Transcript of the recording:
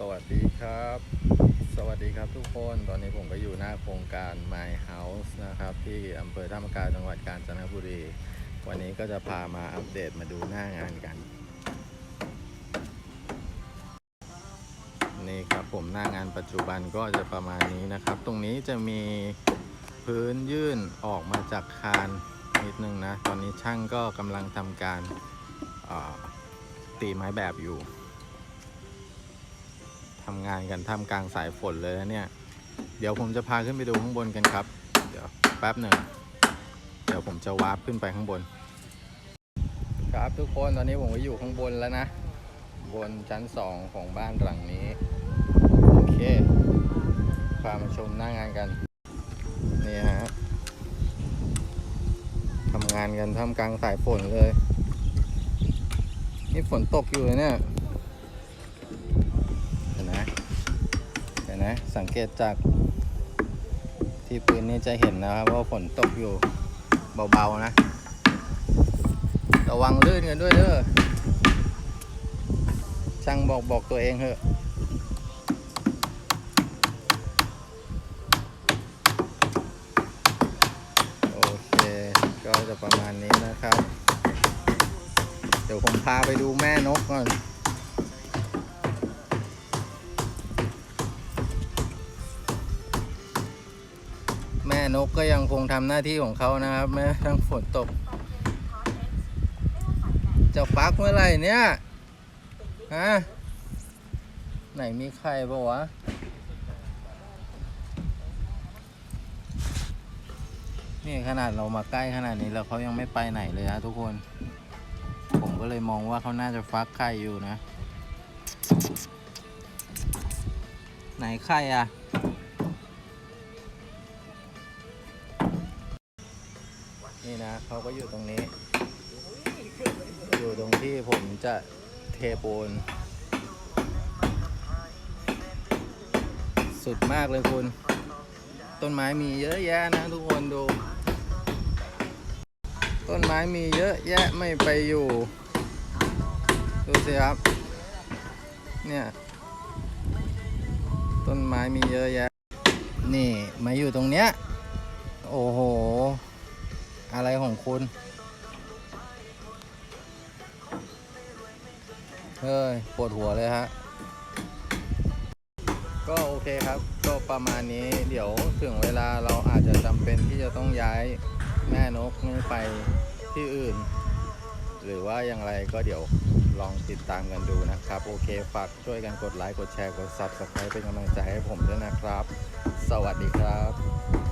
สวัสดีครับ สวัสดีครับทุกคนตอนนี้ผมก็อยู่หน้าโครงการ My House นะครับ ที่อำเภอท่ามกาจังหวัดกาญจนบุรี วันนี้ก็จะพามาอัปเดตมาดูหน้างานกัน นี่ครับผมหน้างานปัจจุบันก็จะประมาณนี้นะครับ ตรงนี้จะมีพื้นยื่นออกมาจากคานนิดนึงนะ ตอนนี้ช่างก็กำลังทำการตีไม้แบบอยู่ ทำงานกันท่ามกลางสายฝนเลยนะเนี่ย เดี๋ยวผมจะพาขึ้นไปดูข้างบนกันครับ เดี๋ยวแป๊บหนึ่ง เดี๋ยวผมจะวาร์ปขึ้นไปข้างบน ครับทุกคนตอนนี้ผมก็อยู่ข้างบนแล้วนะ บนชั้นสองของบ้านหลังนี้ โอเค พามาชมหน้างานกัน นี่ฮะทำงานกันท่ามกลางสายฝนเลย นี่ฝนตกอยู่เลยเนี่ย นไหมสังเกตจากที่พื้นนี่จะเห็นนะครับว่าฝนตกอยู่เบาๆนะ ระวังลื่นกันด้วยเด้อช่างบอกบอกตัวเองเถอะโอเค ก็จะประมาณนี้นะครับ เดี๋ยวผมพาไปดูแม่นกก่อน นกก็ยังคงทำหน้าที่ของเขานะครับแม้ทั้งฝนตก จะฟักเมื่อไหร่เนี่ยฮะไหนมีใครปะวะนี่ขนาดเรามาใกล้ขนาดนี้แล้วเขายังไม่ไปไหนเลยฮะทุกคน ผมก็เลยมองว่าเขาน่าจะฟักไข่อยู่นะ ไหนไข่อะ นี่นะเขาก็อยู่ตรงนี้ อยู่ตรงที่ผมจะเทปูน สุดมากเลยคุณ ต้นไม้มีเยอะแยะนะทุกคนดู ต้นไม้มีเยอะแยะไม่ไปอยู่ ดูสิครับ เนี่ย ต้นไม้มีเยอะแยะ นี่มาอยู่ตรงเนี้ย โอ้โห อะไรของคุณเฮ้ยปวดหัวเลยฮะ ก็โอเคครับ ก็ประมาณนี้เดี๋ยวถึงเวลาเราอาจจะจำเป็นที่จะต้องย้ายแม่นกนี้ไปที่อื่น หรือว่าอย่างไรก็เดี๋ยวลองติดตามกันดูนะครับ โอเค ฝากช่วยกันกดไลค์ กดแชร์ กด Subscribe เป็นกำลังใจให้ผมด้วยนะครับ สวัสดีครับ